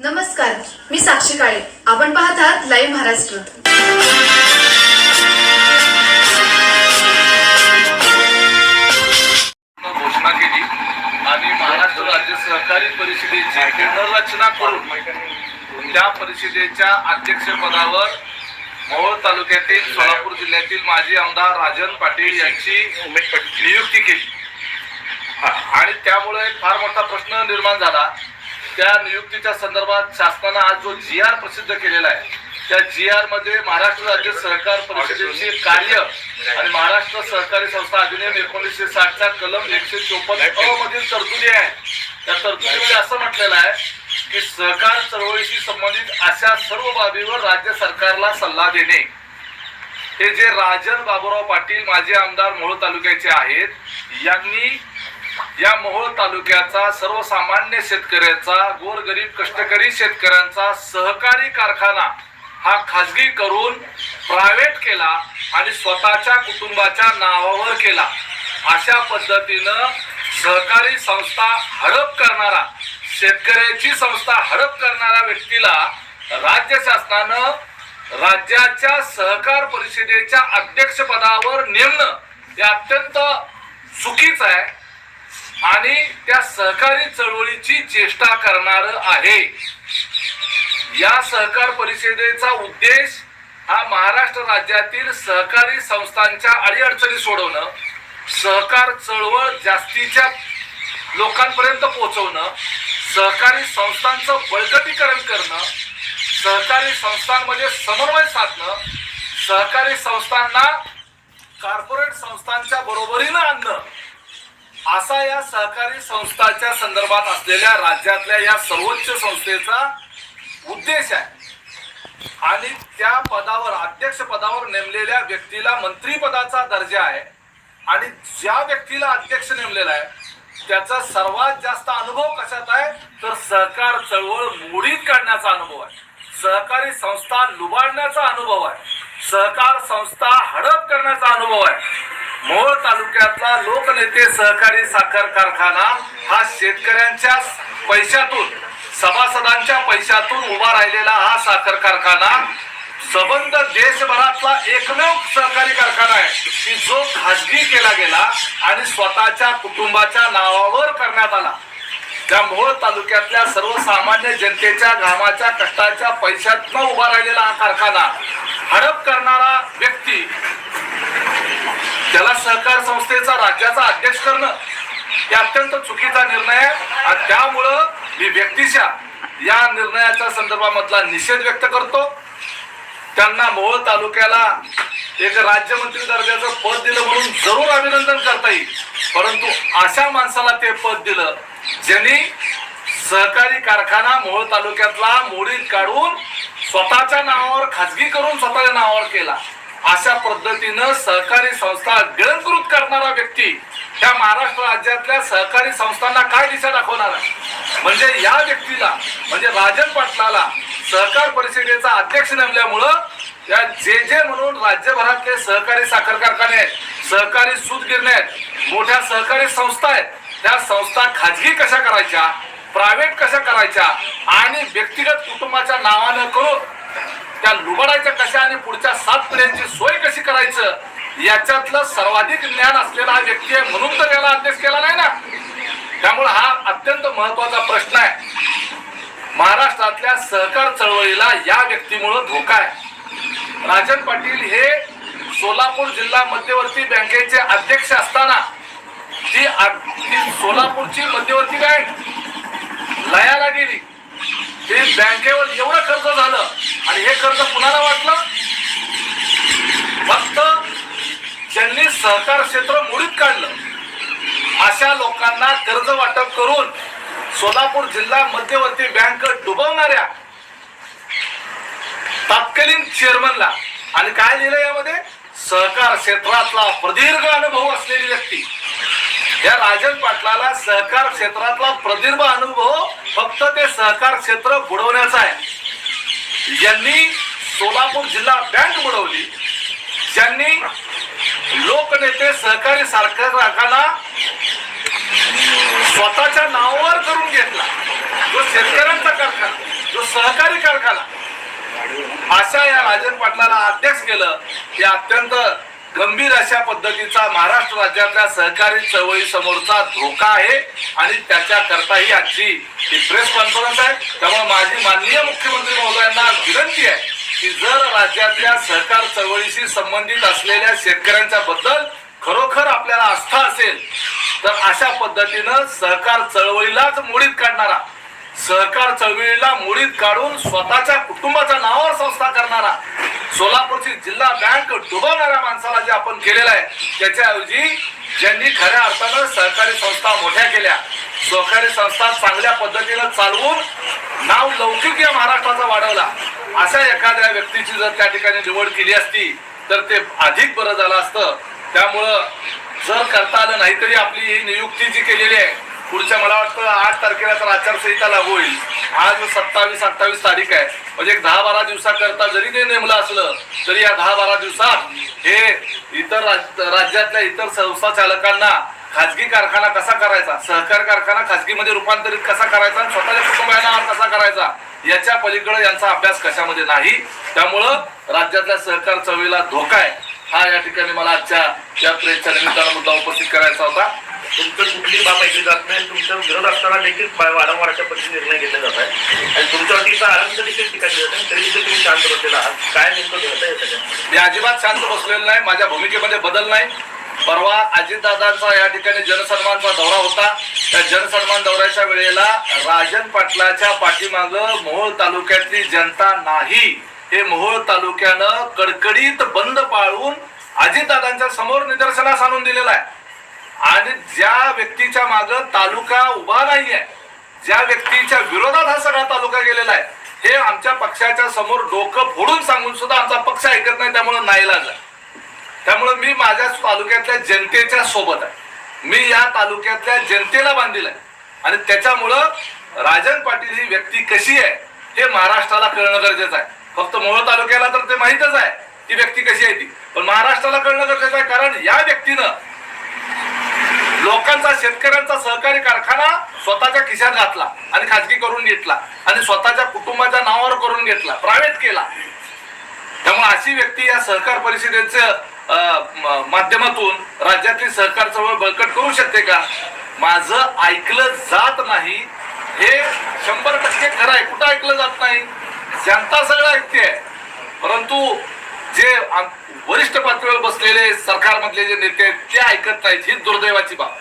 नमस्कार मी साक्षी काळे. आपण पाहत आहात लाईव्ह महाराष्ट्र घोषणा केली. आणि महाराष्ट्र राज्य सहकारी परिषदेची पुनर्रचना करून त्या परिषदेच्या अध्यक्षपदावर मोहोळ तालुक्यातील सोलापूर जिल्ह्यातील माजी आमदार राजन पाटील यांची नियुक्ती केली. आणि त्यामुळे एक फार मोठा प्रश्न निर्माण झाला. त्या नियुक्तीच्या संदर्भात शासनानं आज जो जी आर प्रसिद्ध केलेला आहे त्या जी आरमध्ये महाराष्ट्र राज्य सहकार परिषदेचे कार्य आणि महाराष्ट्र सहकारी संस्था अधिनियम एकोणीसशे साठचा कलम एकशे चोपन्न अ मधील तरतुदी आहे. त्या तरतुदीमध्ये असं म्हटलेलं आहे की सहकार चळवळीशी संबंधित अशा सर्व बाबीवर राज्य सरकारला सल्ला देणे. हे जे राजन बाबूराव पाटील माजी आमदार मोहोळ तालुक्याचे आहेत यांनी या मोहोळ तालुक्याचा सर्वसामान्य शेतकऱ्याचा गोरगरीब कष्टकरी शेतकऱ्यांचा सहकारी कारखाना हा खाजगी करून प्रायव्हेट केला आणि स्वतःच्या कुटुंबाच्या नावावर केला. अशा पद्धतीनं सहकारी संस्था हडप करणारा शेतकऱ्याची संस्था हडप करणाऱ्या व्यक्तीला राज्य शासनानं राज्याच्या सहकार परिषदेच्या अध्यक्षपदावर नेमणं हे अत्यंत चुकीचं आहे. आणि त्या सहकारी चळवळीची चेष्टा करणार आहे. या सहकार परिषदेचा उद्देश हा महाराष्ट्र राज्यातील सहकारी संस्थांच्या अडीअडचणी सोडवणं सहकार चळवळ जास्तीच्या लोकांपर्यंत पोहोचवणं सहकारी संस्थांचं बळकटीकरण करणं सहकारी संस्थांमध्ये समन्वय साधणं सहकारी संस्थांना कॉर्पोरेट संस्थांच्या बरोबरीनं आणणं असा या सहकारी संस्थाच्या संदर्भात असलेल्या राज्यातल्या या सर्वोच्च संस्थेचा उद्देश आहे. आणि त्या पदावर अध्यक्ष पदावर नेमलेल्या व्यक्तीला मंत्रीपदाचा दर्जा आहे. आणि ज्या व्यक्तीला अध्यक्ष नेमलेला आहे त्याचा सर्वात जास्त अनुभव कशात आहे? तर सहकार चळवळ मोडीत काढण्याचा अनुभव आहे. सहकारी संस्था लुबाडण्याचा अनुभव आहे. सहकार संस्था हडप करण्याचा अनुभव आहे. मोहोळ तालुक्यातला लोकनेते सहकारी साखर कारखाना हा शेतकऱ्यांच्या पैशातून सभासदांच्या पैशातून उभा राहिलेला हा साखर कारखाना सबंध देशभरातला एकमेव सहकारी कारखाना आहे. की जो खाजगी केला गेला आणि स्वतःच्या कुटुंबाच्या नावावर करण्यात आला. त्या मोहोळ तालुक्यातल्या सर्वसामान्य जनतेच्या घामाच्या कष्टाच्या पैशातनं उभा राहिलेला हा कारखाना. हडप करणारा व्यक्ती त्याला सहकार संस्थेचा राज्याचा अध्यक्ष करणं हे अत्यंत चुकीचा निर्णय आहे. आणि त्यामुळं मी व्यक्तीच्या या निर्णयाच्या संदर्भामधला निषेध व्यक्त करतो. त्यांना मोहोळ तालुक्याला एक राज्यमंत्री दर्जाचं पद दिलं म्हणून जरूर अभिनंदन करता येईल. परंतु अशा माणसाला ते पद दिलं ज्यांनी सहकारी कारखाना मोहोळ तालुक्यातला मोडीत काढून स्वतःच्या नावावर खाजगी करून स्वतःच्या नावावर केला. अशा पद्धतीनं सहकारी संस्था गिळंकृत करणारा व्यक्ती त्या महाराष्ट्र राज्यातल्या सहकारी संस्थांना काय दिशा दाखवणार आहे? म्हणजे या व्यक्तीला म्हणजे राजन पाटलाला सहकार परिषदेचा अध्यक्ष नेमल्यामुळं या जे जे म्हणून राज्यभरातले सहकारी साखर कारखाने आहेत सहकारी सूत गिरणे आहेत मोठ्या सहकारी संस्था आहेत त्या संस्था खाजगी कशा करायच्या प्रायव्हेट कशा करायच्या आणि व्यक्तिगत कुटुंबाच्या नावानं करून त्या लुबडायच्या कशा आणि पुढच्या सात पिढ्यांची सोय कशी करायचं याच्यातलं सर्वाधिक ज्ञान असलेला हा व्यक्ती आहे म्हणून तर याला अध्यक्ष केला नाही ना. त्यामुळे हा अत्यंत महत्त्वाचा प्रश्न आहे. महाराष्ट्रातल्या सहकार चळवळीला या व्यक्तीमुळं धोका आहे. राजन पाटील हे सोलापूर जिल्हा मध्यवर्ती बँकेचे अध्यक्ष असताना ती आ- ती सोलापूरची मध्यवर्ती बँक लयाला गेली. ते बँकेवर एवढं कर्ज झालं आणि हे कर्ज कुणाला वाटलं? फक्त ज्यांनी सहकार क्षेत्र मोडीत काढलं. अशा लोकांना कर्ज वाटप करून सोलापूर जिल्हा मध्यवर्ती बँक डुबवणाऱ्या तत्कालीन चेअरमनला आणि काय लिहिलं यामध्ये? सहकार क्षेत्रातला प्रदीर्घ अनुभव असलेली व्यक्ती. या राजन पाटलाला सहकार क्षेत्रातला प्रदीर्घ अनुभव फक्त ते सहकार क्षेत्र बुडवण्याचं आहे. यांनी सोलापूर जिल्हा बँक बुडवली ज्यांनी लोकनेते सहकारी सारखा कारखाना स्वतःच्या नावावर करून घेतला जो शेतकऱ्यांचा कारखाना जो सहकारी कारखाना अशा या राजन पाटलाला अध्यक्ष केलं हे अत्यंत गंभीर अशा पद्धतीचा महाराष्ट्र राज्यातल्या सहकारी चळवळी समोरचा धोका आहे आणि त्याच्याकरता ही आजची ही प्रेस कॉन्फरन्स आहे. त्यामुळे माझी माननीय मुख्यमंत्री महोदयांना विनंती आहे की जर राज्यातल्या सहकार चळवळीशी संबंधित असलेल्या शेतकऱ्यांच्या बद्दल खरोखर आपल्याला आस्था असेल तर अशा पद्धतीनं सहकार चळवळीलाच मोडीत काढणारा सहकार चळवळीला मुळीत काढून स्वतःच्या कुटुंबाच्या नावावर संस्था करणारा सोलापूरची जिल्हा बँक डुबवणाऱ्या माणसाला जे आपण केलेलं आहे त्याच्याऐवजी ज्यांनी खऱ्या अर्थानं सहकारी संस्था मोठ्या केल्या सहकारी संस्था चांगल्या पद्धतीनं चालवून नाव लौकिक या महाराष्ट्राचा वाढवला. अशा एखाद्या व्यक्तीची जर त्या ठिकाणी निवड केली असती तर ते अधिक बरं झालं असतं. त्यामुळं जर करता आलं नाही तरी आपली ही नियुक्ती जी केलेली आहे पुढच्या मला वाटतं आठ तारखेला तर आचारसंहिता लागू होईल. आज सत्तावीस अठ्ठावीस तारीख आहे म्हणजे एक दहा बारा दिवसाकरता जरी ते नेमलं असलं तरी या दहा बारा दिवसात हे इतर राज- राज्यातल्या इतर संस्था चालकांना खाजगी कारखाना कसा करायचा सहकार कारखाना खाजगीमध्ये रूपांतरित कसा करायचा आणि स्वतःच्या कुटुंबांना कसा करायचा याच्या पलीकडे यांचा अभ्यास कशामध्ये नाही त्यामुळं राज्यातल्या सहकार चळवळीला धोका आहे. हा या ठिकाणी मला आजच्या या प्रेसच्या निमित्तानं मुद्दा उपस्थित करायचा होता. तुमचं कुठली बाब ऐकली जात नाही तुमच्या विरोध असताना देखील वारंवार अशा पद्धतीने निर्णय घेतले जात आहे आणि तुमच्यावरतीचा आनंद देखील टीका जात आहे तरी देखील तुम्ही शांत बसलेला आहात. काय नेमकं घडत आहे मी अजिबात शांत बसलेलो नाही माझ्या भूमिकेमध्ये बदल नाही. परवा अजितदादांचा या ठिकाणी जनसन्मानचा दौरा होता. त्या जनसन्मान दौऱ्याच्या वेळेला राजन पाटलाच्या पाठीमाग मोहोळ तालुक्यातली जनता नाही. हे मोहोळ तालुक्यानं कडकडीत बंद पाळून अजितदादांच्या समोर निदर्शनास आणून दिलेलं आहे. आणि ज्या व्यक्तीच्या माग तालुका उभा नाहीये ज्या व्यक्तीच्या विरोधात हा सगळा तालुका गेलेला आहे हे आमच्या पक्षाच्या समोर डोकं फोडून सांगून सुद्धा आमचा पक्ष ऐकत नाही त्यामुळे नाही लागला. त्यामुळे मी माझ्या तालुक्यातल्या जनतेच्या सोबत आहे. मी या तालुक्यातल्या जनतेला बांधील आहे. आणि त्याच्यामुळं राजन पाटील ही व्यक्ती कशी आहे हे महाराष्ट्राला कळणं गरजेचं आहे. फक्त मोहोळ तालुक्याला तर ते माहीतच आहे ती व्यक्ती कशी आहे ती. पण महाराष्ट्राला कळणं गरजेचं आहे कारण या व्यक्तीनं लोकांचा शेतकऱ्यांचा सहकारी कारखाना स्वतःच्या खिशात घातला आणि खाजगी करून घेतला आणि स्वतःच्या कुटुंबाच्या नावावर करून घेतला प्रायव्हेट केला. त्यामुळे अशी व्यक्ती या सहकार परिषदेच्या अं, माध्यमातून राज्यातली सहकार चळवळ बळकट करू शकते का? माझं ऐकलं जात नाही. हे शंभर टक्के खरं आहे. कुठं ऐकलं जात नाही? जनता सगळं ऐकते परंतु जे वरिष्ठ पातळीवर बसलेले सरकारमधले जे नेते ते ऐकत नाहीत. ही दुर्दैवाची बाब.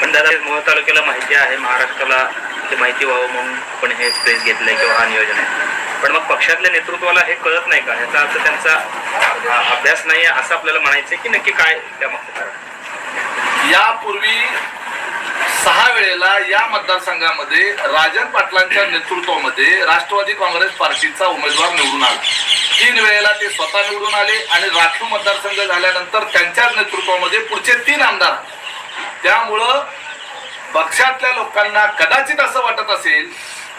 पण दादा मोह तालुक्याला माहिती आहे महाराष्ट्राला ते माहिती व्हावं म्हणून आपण हे स्पेस घेतलंय किंवा हा नियोजन आहे. पण मग पक्षातल्या नेतृत्वाला हे कळत नाही का? याचा अर्थ त्यांचा अभ्यास नाही आहे असं आपल्याला म्हणायचं की नक्की काय त्यामागचं कारण? यापूर्वी सहा वेळेला या मतदारसंघामध्ये राजन पाटलांच्या नेतृत्वामध्ये राष्ट्रवादी काँग्रेस पार्टीचा उमेदवार निवडून आला. तीन वेळेला ते स्वतः निवडून आले आणि राखीव मतदारसंघ झाल्यानंतर त्यांच्याच नेतृत्वामध्ये पुढचे तीन आमदार. त्यामुळं पक्षातल्या लोकांना कदाचित असं वाटत असेल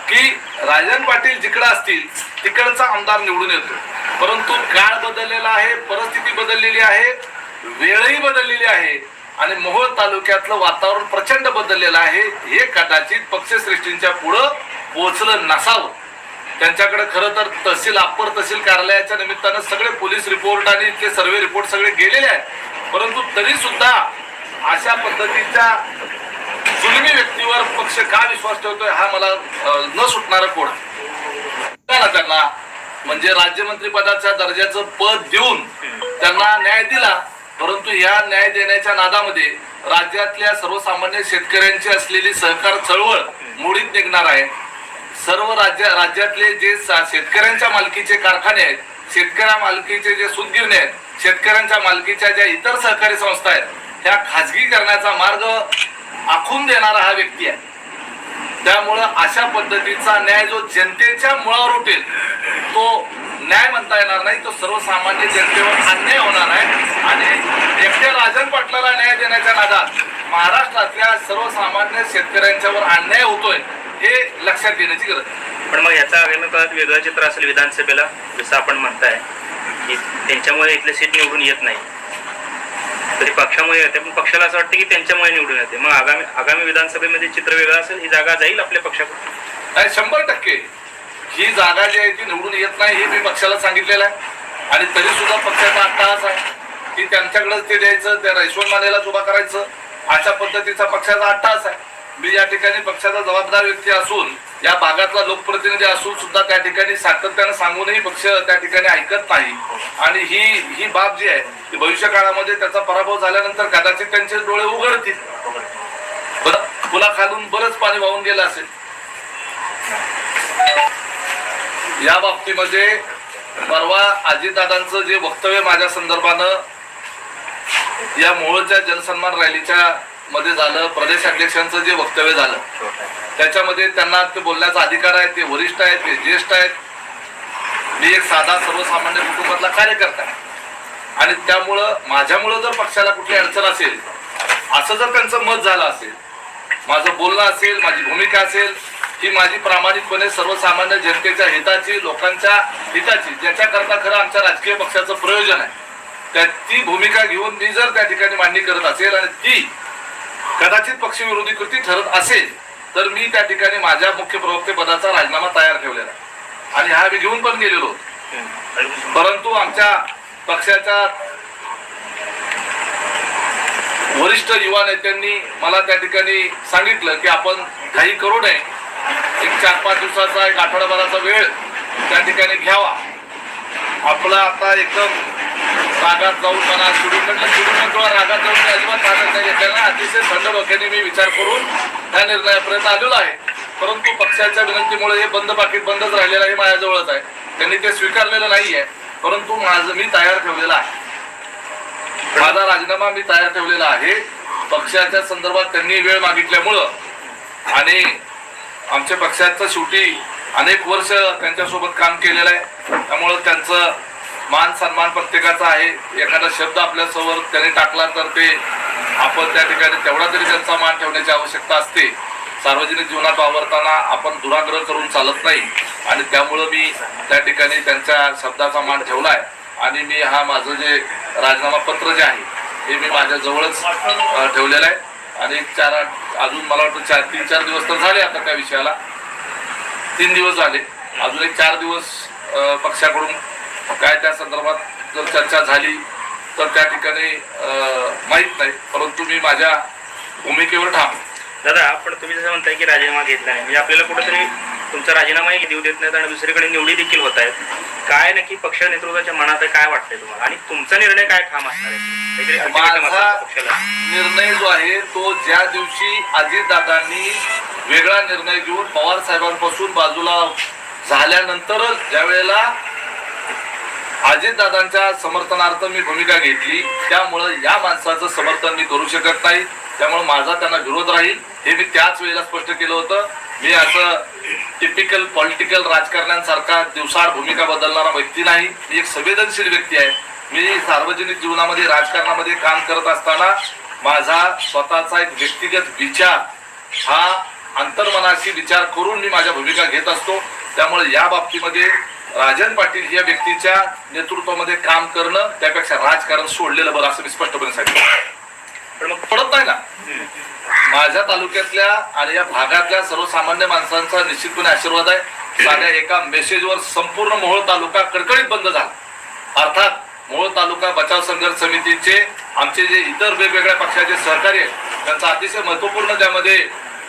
की राजन पाटील जिकडं असतील तिकडचा आमदार निवडून येतो परंतु काळ बदललेला आहे परिस्थिती बदललेली आहे वेळही बदललेली आहे आणि मोहोळ तालुक्यातलं वातावरण प्रचंड बदललेलं आहे. हे कदाचित पक्षश्रेष्ठींच्या पुढं पोहोचलं नसावं. त्यांच्याकडे खरं तर तहसील अप्पर तहसील कार्यालयाच्या निमित्तानं सगळे पोलीस रिपोर्ट आणि इथले सर्वे रिपोर्ट सगळे गेलेले आहेत. परंतु तरी सुद्धा अशा पद्धतीच्या जुलमी व्यक्तीवर पक्ष का विश्वास ठेवतोय हा मला न सुटणारा कोण ना त्यांना. म्हणजे राज्यमंत्री पदाच्या दर्जाचं पद देऊन त्यांना न्याय दिला परंतु या न्याय देण्याच्या नादामध्ये राज्यातल्या सर्वसामान्य शेतकऱ्यांची असलेली सहकार चळवळ मोडीत निघणार आहे. सर्व राज्य राज्यातले जे शेतकऱ्यांच्या मालकीचे कारखाने आहेत शेतकऱ्या मालकीचे जे सुदगिरणे आहेत शेतकऱ्यांच्या मालकीच्या ज्या इतर सहकारी संस्था आहेत त्या खाजगी करण्याचा मार्ग आखून देणारा हा व्यक्ती आहे. त्यामुळं अशा पद्धतीचा न्याय जो जनतेच्या मुळावर उठेल तो न्याय म्हणता येणार नाही तो सर्वसामान्य जनतेवर अन्याय होणार आहे. आणि एकट्या राजन पाटलाला न्याय देण्याच्या नादात महाराष्ट्रातल्या सर्वसामान्य शेतकऱ्यांच्यावर अन्याय होतोय हे लक्षात घेण्याची गरज आहे. पण मग याचा आगामी काळात वेगळं चित्र असेल विधानसभेला जसं आपण म्हणताय की त्यांच्यामुळे इथले सीट निवडून येत नाही. तरी पक्षामुळे येते पण पक्षाला असं वाटतं की त्यांच्यामुळे निवडून येते. मग आगामी आगामी विधानसभेमध्ये चित्र वेगळं असेल ही जागा जाईल आपल्या पक्षाकडून. नाही शंभर टक्के. ही जागा जी आहे ती निवडून येत नाही हे मी पक्षाला सांगितलेलं आहे. आणि तरी सुद्धा पक्षाचा अट्टाहास आहे की त्यांच्याकडेच ते द्यायचं त्या रैश्वन मानेलाच उभा करायचं. अशा पद्धतीचा पक्षाचा अट्टाहास आहे. मी या ठिकाणी पक्षाचा जबाबदार व्यक्ती असून या भागातला लोकप्रतिनिधी असून सुद्धा त्या ठिकाणी सातत्यानं सांगूनही पक्ष त्या ठिकाणी ऐकत नाही. आणि ही ही बाब जी आहे ती भविष्य काळामध्ये त्याचा पराभव झाल्यानंतर कदाचित त्यांचे डोळे उघडतील. पुलाखालून बरंच पाणी वाहून गेलं असेल. या बाबतीमध्ये परवा अजितदादांचं जे वक्तव्य माझ्या संदर्भानं या मोहोळच्या जनसन्मान रॅलीच्या मध्ये झालं प्रदेश अध्यक्षांचं जे वक्तव्य झालं त्याच्यामध्ये त्यांना ते बोलण्याचा अधिकार आहे ते वरिष्ठ आहेत ते ज्येष्ठ आहेत. मी एक साधा सर्वसामान्य कुटुंबातला कार्यकर्ता आहे. आणि त्यामुळं माझ्यामुळं जर पक्षाला कुठली अडचण असेल असं जर त्यांचं मत झालं असेल माझं बोलणं असेल माझी भूमिका असेल ही माझी प्रामाणिकपणे सर्वसामान्य जनतेच्या हिताची लोकांच्या हिताची ज्याच्याकरता खरं आमच्या राजकीय पक्षाचं प्रयोजन आहे त्या ती भूमिका घेऊन मी जर त्या ठिकाणी मांडणी करत असेल आणि ती कदाचित पक्षविरोधी कृती ठरत असेल तर मी त्या ठिकाणी माझ्या मुख्य प्रवक्ते पदाचा राजीनामा तयार ठेवलेला आणि हा मी घेऊन पण गेलेलो. परंतु आमच्या पक्षाच्या वरिष्ठ युवा नेत्यांनी मला त्या ठिकाणी सांगितलं की आपण काही करू नये. एक चार पाच दिवसाचा एक आठवडाभराचा वेळ त्या ठिकाणी घ्यावा. आपला आता एकदम रागात जाऊन म्हणा चिडून म्हटलं चिडून म्हणतो रागात जाऊन मी अजिबात रागात नाही घेतलेला अतिशय थंड डोक्याने मी विचार करून त्या निर्णयापर्यंत आलेलो आहे. परंतु पक्षाच्या विनंतीमुळे हे बंद पाकिट बंदच राहिलेलं आहे माझ्याजवळच आहे. त्यांनी ते स्वीकारलेलं नाही आहे परंतु माझं मी तयार ठेवलेला आहे. माझा राजीनामा मी तयार ठेवलेला आहे. पक्षाच्या संदर्भात त्यांनी वेळ मागितल्यामुळं आणि आमच्या पक्षाचं शेवटी अनेक वर्ष त्यांच्यासोबत काम केलेलं आहे. त्यामुळं त्यांचं मान सन्मान प्रत्येकाचा आहे. एखादा शब्द आपल्यासमोर त्याने टाकला तर ते आपण त्या ठिकाणी तेवढा तरी त्यांचा मान ठेवण्याची आवश्यकता असते. सार्वजनिक जीवनात वावरताना आपण दुराग्रह करून चालत नाही. आणि त्यामुळं मी त्या ठिकाणी त्यांच्या शब्दाचा मान ठेवलाय. आणि मी हा माझं जे राजीनामा पत्र जे आहे हे मी माझ्याजवळच ठेवलेलं आहे. आणि चार आठ अजून मला वाटतं चार तीन चार दिवस तर झाले आता त्या विषयाला. तीन दिवस झाले. अजून एक चार दिवस पक्षाकडून काय त्या संदर्भात जर चर्चा झाली तर त्या ठिकाणी माहीत नाही. परंतु मी माझ्या भूमिकेवर ठाम दादा पण तुम्ही जसं म्हणताय की राजीनामा घेतला नाही म्हणजे आपल्याला कुठेतरी तुमचा राजीनामाही देऊ देत नाहीत आणि दुसरीकडे निवडी देखील होत आहेत. काय नक्की पक्ष नेतृत्वाच्या मनात आहे, काय वाटतंय तुम्हाला? आणि तुमचा निर्णय काय ठाम असणार आहे? निर्णय जो आहे तो ज्या दिवशी अजितदादांनी वेगळा निर्णय घेऊन पवार साहेबांपासून बाजूला झाल्यानंतरच ज्या वेळेला अजितदादांच्या समर्थनार्थ मी भूमिका घेतली. त्यामुळं या माणसाचं समर्थन मी करू शकत नाही. त्यामुळे माझा त्यांना विरोध राहील. हे मी त्याच वेळेला स्पष्ट केलं होतं. मी असं टिपिकल पॉलिटिकल राजकारण्यांसारखा दिवसाआड भूमिका बदलणारा व्यक्ती नाही. मी एक संवेदनशील व्यक्ती आहे. मी सार्वजनिक जीवनामध्ये राजकारणामध्ये काम करत असताना माझा स्वतःचा एक व्यक्तिगत विचार हा अंतर्मनाशी विचार करून मी माझ्या भूमिका घेत असतो. त्यामुळे या बाबतीमध्ये राजन पाटील या व्यक्तीच्या नेतृत्वामध्ये काम करणं त्यापेक्षा राजकारण सोडलेलं बरं असं मी स्पष्टपणे सांगितलं. पण मग पडत नाही ना. माझ्या तालुक्यातल्या आणि या भागातल्या सर्वसामान्य माणसांचा निश्चितपणे आशीर्वाद आहे. साध्या एका मेसेजवर संपूर्ण मोहोळ तालुका कडकडीत बंद झाला. अर्थात मोहोळ तालुका बचाव संघर्ष समितीचे आमचे जे इतर वेगवेगळ्या पक्षाचे सहकारी आहेत त्यांचं अतिशय महत्त्वपूर्ण त्यामध्ये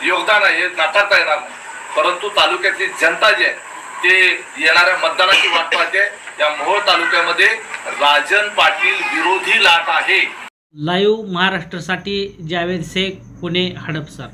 योगदान आहे हे नाकारता येणार नाही. परंतु तालुक्यातली जनता जी आहे ते येणाऱ्या मतदानाची वाट पाहते. या मोहोळ तालुक्यामध्ये राजन पाटील विरोधी लाट आहे. लाईव्ह महाराष्ट्रासाठी जावेद शेख पुणे हडपसर.